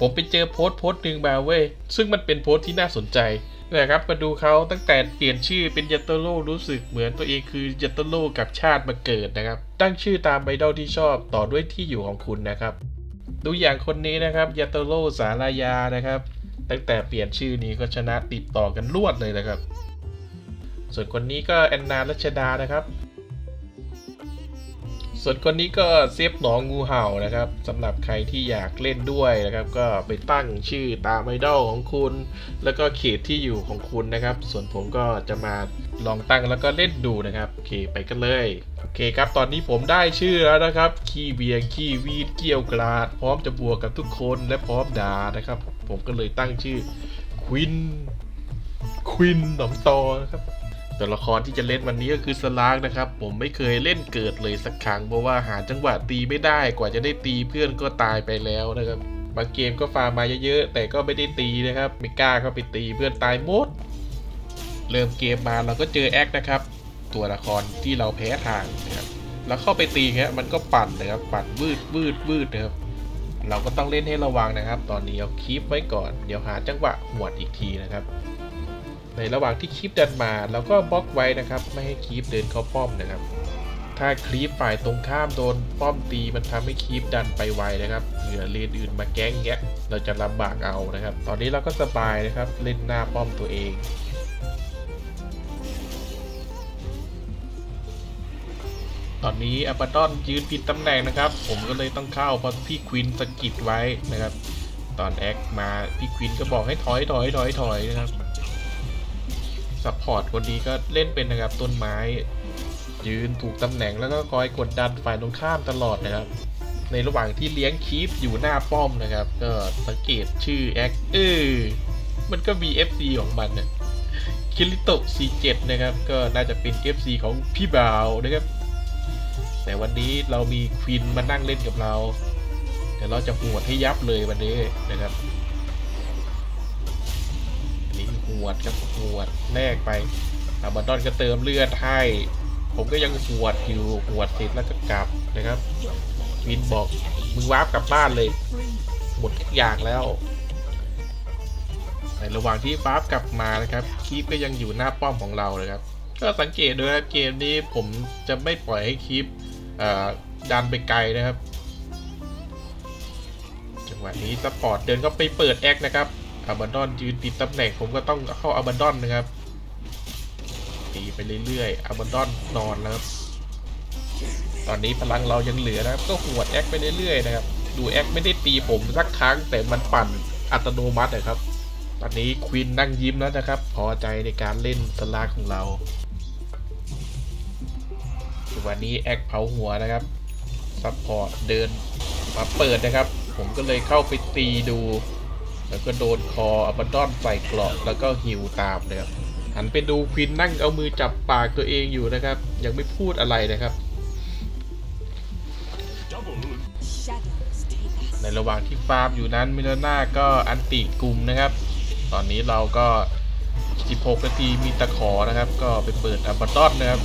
ผมไปเจอโพสต์โพสต์หนึ่งมาเว้ย ซึ่งมันเป็นโพสต์ที่น่าสนใจนะครับมาดูเขาตั้งแต่เปลี่ยนชื่อเป็นยัตโตโรรู้สึกเหมือนตัวเองคือยัตโตโรกับชาติมาเกิดนะครับ ตั้งชื่อตามไอดอลที่ชอบต่อด้วยที่อยู่ของคุณนะครับ ดูอย่างคนนี้นะครับยัตโตโรสารายานะครับ ตั้งแต่เปลี่ยนชื่อนี้ก็ชนะติดต่อกันรวดเลยนะครับ ส่วนคนนี้ก็แอนนารัชดานะครับ ส่วนคนนี้ก็เซฟหนองงูเห่านะครับสำหรับใครที่อยากเล่นด้วยนะครับ ก็ไปตั้งชื่อตามไอดอลของคุณ แล้วก็เขตที่อยู่ของคุณนะครับ ส่วนผมก็จะมาลองตั้งแล้วก็เล่นดูนะครับโอเคไปกันเลยโอเคครับตอนนี้ผมได้ชื่อแล้วนะครับขี้เบียงขี้วีดเกี่ยวกราด พร้อมจะบวกกับทุกคนและพร้อมด่านะครับ ผมก็เลยตั้งชื่อควินควินหนอมตอนะครับ ตัวละครที่จะเล่นวันนี้ก็คือสลากนะครับ ผมไม่เคยเล่นเกิดเลยสักครั้งเพราะว่าหาจังหวะตีไม่ได้กว่าจะได้ตีเพื่อนก็ตายไปแล้วนะครับบางเกมก็ฟาร์มมาเยอะๆแต่ก็ไม่ได้ตีนะครับไม่กล้าเข้าไปตีเพื่อนตายหมดเริ่มเกมมาเราก็เจอแอคนะครับ ตัวละครที่เราแพ้ทางนะครับแล้วเข้าไปตีเงี้ยมันก็ปั่นนะครับปั่นวืดวืดวืดนะครับเราก็ต้องเล่นให้ระวังนะครับ ตอนนี้เอาคีปไว้ก่อน เดี๋ยวหาจังหวะหวดอีกทีนะครับ ในระหว่างที่คลิปดินมาเราก็บล็อกไว้นะครับ ไม่ให้คลิปเดินเข้าป้อมนะครับ ถ้าคลิปฝ่ายตรงข้ามโดนป้อมตีมันทำให้คลิปดันไปไวนะครับเหลือเลนอื่นมาแก๊งแงะเราจะลำบากเอานะครับ ตอนนี้เราก็สบายนะครับเล่นหน้าป้อมตัวเองตอนนี้อัปดอนยืนผิดตำแหน่งนะครับ ผมก็เลยต้องเข้าเพราะพี่ควินสะกิดไว้นะครับ ตอนแอคมาพี่ควินก็บอกให้ถอยถอยถอยถอยนะครับ ซัพพอร์ตคนดีก็เล่นเป็นนะครับต้นไม้ ยืนถูกตำแหน่งแล้วก็คอยกดดันฝ่ายตรงข้ามตลอดนะครับ ในระหว่างที่เลี้ยงคีปอยู่หน้าป้อมนะครับ ก็สังเกตชื่อแอคเออมันก็มี FC ของมันนะคิริโตะ47 นะครับ ก็น่าจะเป็น FC ของพี่บ่าวนะครับ แต่วันนี้เรามีควินมานั่งเล่นกับเรา เดี๋ยวเราจะหวดให้ยับเลยวันนี้นะครับ วดครับหวดแลกไปอาบาดอนก็เติมเลือดให้ ผมก็ยังหวดอยู่หวดเสร็จแล้วก็กลับนะครับ วินบอกมึงวาร์ปกลับบ้านเลย หมดทุกอย่างแล้วในระหว่างที่วาร์ปกลับมานะครับคีปก็ยังอยู่หน้าป้อมของเราเลยครับ ก็สังเกตด้วยครับเกมนี้ผมจะไม่ปล่อยให้คีปดันไปไกลนะครับ จังหวะนี้สปอร์ตเดินก็ไปเปิดแอคนะครับ อาบันดอนยืนติดตำแหน่งผมก็ต้องเข้าอาบันดอนนะครับตีไปเรื่อยๆอาบันดอนนอนแล้วครับ ตอนนี้พลังเรายังเหลือนะครับ ก็หวดแอคไปเรื่อยๆนะครับ ดูแอคไม่ได้ตีผมสักครั้งแต่มันปั่นอัตโนมัตินะครับ ตอนนี้ควินนั่งยิ้มแล้วนะครับ พอใจในการเล่นสลากของเราวันนี้แอคเผาหัวนะครับซัพพอร์ตเดินมาเปิดนะครับ ผมก็เลยเข้าไปตีดู แล้วก็โดนคออับดอนใส่เกราะแล้วก็หิวตามเลยครับหันไปดูควินนั่งเอามือจับปากตัวเองอยู่นะครับ ยังไม่พูดอะไรนะครับ ในระหว่างที่ฟาร์มอยู่นั้นมิลาน่าก็อันติกลุ่มนะครับ ตอนนี้เราก็ 16นาทีมีตะขอนะครับ ก็ไปเปิดอับดอนนะครับ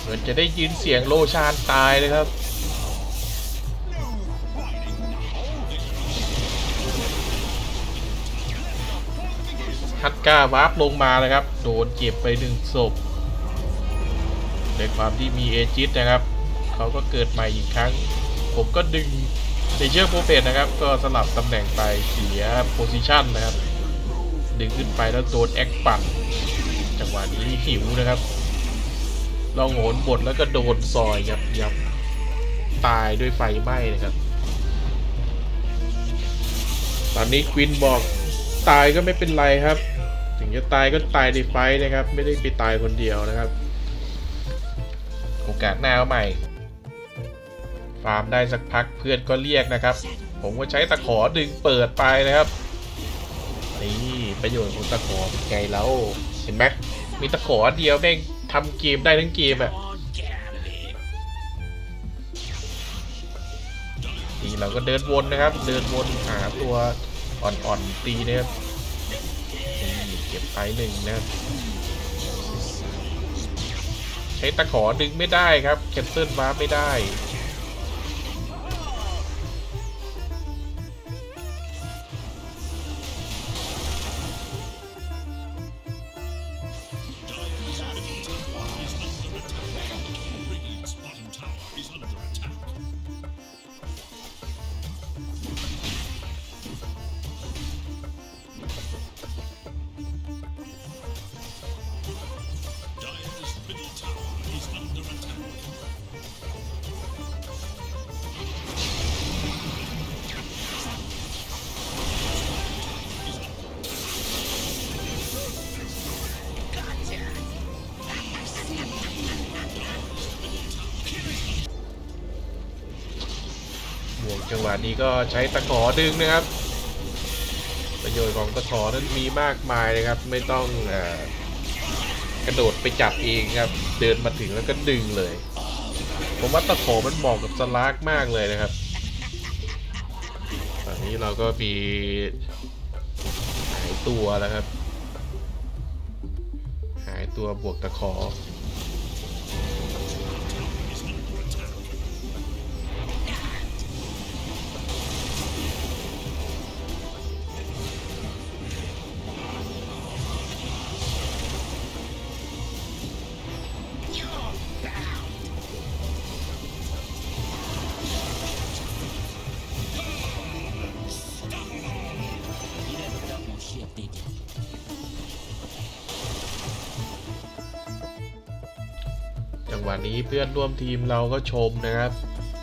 เหมือนจะได้ยินเสียงโลชานตายเลยครับ ก้าวาร์ปลงมาเลยครับ โดนเก็บไปหนึ่งศพในความที่มีเอจิตนะครับ เขาก็เกิดใหม่อีกครั้ง ผมก็ดึงในเชือกโปรเฟตนะครับ ก็สลับตำแหน่งไปเสียโพซิชันนะครับ ดึงขึ้นไปแล้วโดนแอคปั่น จังหวะนี้หิวนะครับเราโหนบทแล้วก็โดนซอยยับยับตายด้วยไฟไหม้นะครับ ตอนนี้ควินบอกตายก็ไม่เป็นไรครับ งจะตายก็ตายในไฟนะครับ ไม่ได้ไปตายคนเดียวนะครับ โอกาสหน้าใหม่ ฟาร์มได้สักพักเพื่อนก็เรียกนะครับ ผมก็ใช้ตะขอดึงเปิดไปนะครับนี่ประโยชน์ของตะขอเป็นไงแล้วเห็นไหมมีตะขอเดียวแม่งทำเกมได้ทั้งเกมอะนี่เราก็เดินวนนะครับ เดินวนหาตัวอ่อนๆตีนะครับ ก็บไปหนึ่งนะใช้ตะขอดึงไม่ได้ครับแคนเซิลฟ้าไม่ได้ จังหวะนี้ก็ใช้ตะขอดึงนะครับ ประโยชน์ของตะขอนั้นมีมากมายนะครับ ไม่ต้องอกระโดดไปจับเองครับ เดินมาถึงแล้วก็ดึงเลย ผมว่าตะขอมันเหมาะกับสลากมากเลยนะครับตอนนี้เราก็มีหายตัวแล้วครับ หายตัวบวกตะขอ วะนี้เพื่อนร่วมทีมเราก็ชมนะครับ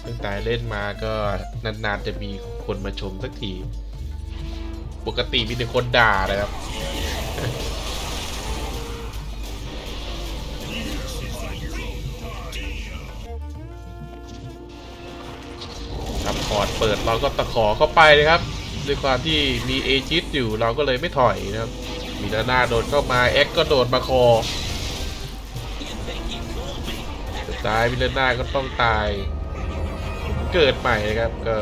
ตั้งแต่เล่นมาก็นานๆจะมีคนมาชมสักที ปกติมีแต่คนด่านะครับซัพพอร์ตเปิดเราก็ตะขอเข้าไปเลยครับ ด้วยความที่มีเอจิตอยู่เราก็เลยไม่ถอยนะครับ มีนานาโดดเข้ามา แอ็กก็โดดมาคอ สุดท้ายวิลเลน่าก็ต้องตายผมเกิดใหม่นะครับ ก็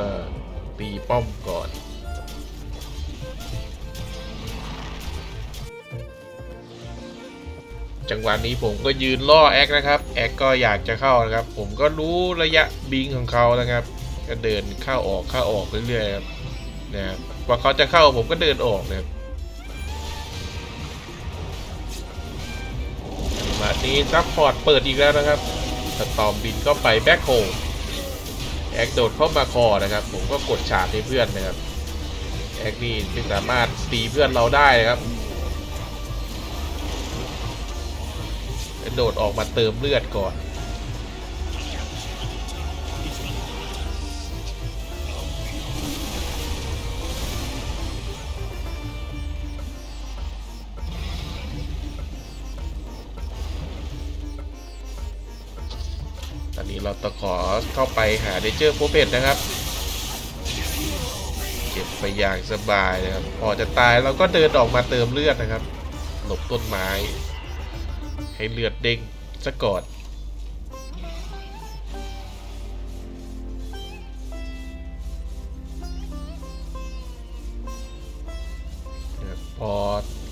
ตีป้อมก่อนจังหวะนี้ผมก็ยืนล่อแอคนะครับ แอคก็อยากจะเข้านะครับ ผมก็รู้ระยะบิงของเขานะครับ ก็เดินเข้าออกเข้าออกเรื่อยๆครับนะครับพอเขาจะเข้าผมก็เดินออกนะครับจังหวะนี้ซัพพอร์ตเปิดอีกแล้วนะครับ สตอมบินก็ไปแบ็คโฮแอคโดดเข้ามาคอนะครับ ผมก็กดฉาดให้เพื่อนนะครับแอคนี่ไม่สามารถตีเพื่อนเราได้นะครับโดดออกมาเติมเลือดก่อน เราตะขอเข้าไปหาเดเจอร์โพเพตนะครับ เก็บไปอย่างสบายนะครับ พอจะตายเราก็เดินออกมาเติมเลือดนะครับ หลบต้นไม้ ให้เลือดเด้งซะก่อนพอ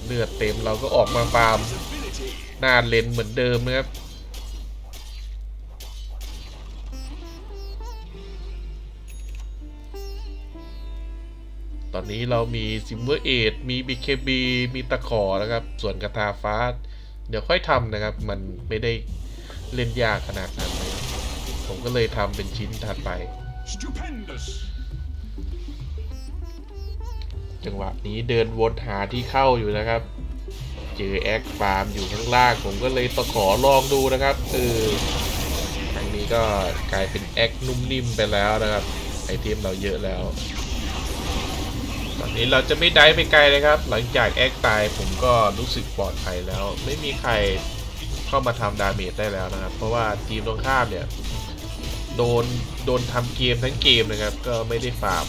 เลือดเต็มเราก็ออกมาฟาร์มหน้าเลนเหมือนเดิมนะครับ ตอนนี้เรามีซิมเวอร์เอดมี BKB มีตะขอนะครับ ส่วนกระทาฟ้า เดี๋ยวค่อยทำนะครับ มันไม่ได้เล่นยากขนาดนั้นนะครับผมก็เลยทำเป็นชิ้นถัดไป Stupendous! จังหวะนี้เดินวนหาที่เข้าอยู่นะครับ เจอแอคฟาร์มอยู่ข้างล่าง ผมก็เลยตะขอลองดูนะครับเออครั้งนี้ก็กลายเป็นแอคนุ่มนิ่มไปแล้วนะครับ ไอเทมเราเยอะแล้วตอ นี้เราจะไม่ได้ไปไกลเลยครับ หลังจากแอคตายผมก็รู้สึกปลอดภัยแล้ว ไม่มีใครเข้ามาทำดาเมจได้แล้วนะครับ เพราะว่าทีมตรงข้ามเนี่ย โดนโดนทำเกมทั้งเกมนะครับ ก็ไม่ได้ฟาร์ม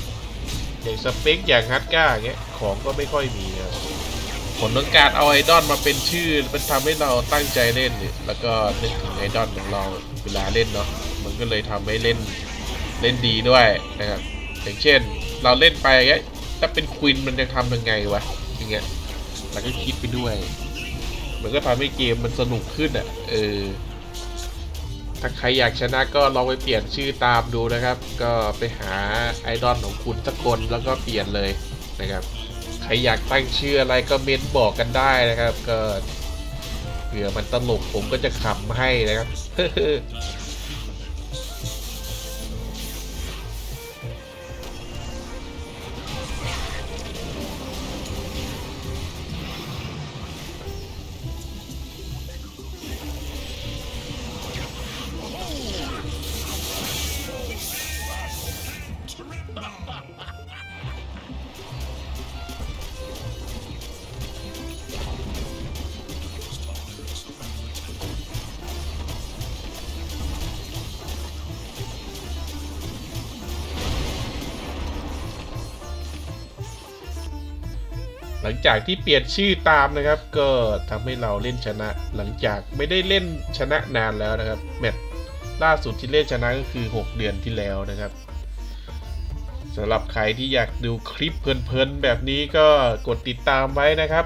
อย่างสเปคอย่างฮัตก้าอย่างเงี้ยของก็ไม่ค่อยมีครับผลของการเอาไอดอลมาเป็นชื่อมันทำให้เราตั้งใจเล่นเนี่ยแล้วก็นึกถึงไอดอลของเราเวลาเล่นเนาะมันก็เลยทำให้เล่นเล่นดีด้วยนะครับอย่างเช่น เราเล่นไปอย่างเงี้ย ถ้าเป็นควินมันจะทำยังไงวะอย่างเงี้ยเราก็คิดไปด้วย มันก็ทำให้เกมมันสนุกขึ้นอะ เออ ถ้าใครอยากชนะก็ลองไปเปลี่ยนชื่อตามดูนะครับ ก็ไปหาไอดอลของคุณสักคนแล้วก็เปลี่ยนเลยนะครับ ใครอยากตั้งชื่ออะไรก็เม้นบอกกันได้นะครับ ก็เผื่อมันตลกผมก็จะขำให้นะครับ หลังจากที่เปลี่ยนชื่อตามนะครับ ก็ทำให้เราเล่นชนะ หลังจากไม่ได้เล่นชนะนานแล้วนะครับแมตช์ล่าสุดที่เล่นชนะก็คือ 6 เดือนที่แล้วนะครับสำหรับใครที่อยากดูคลิปเพลินๆแบบนี้ก็กดติดตามไว้นะครับ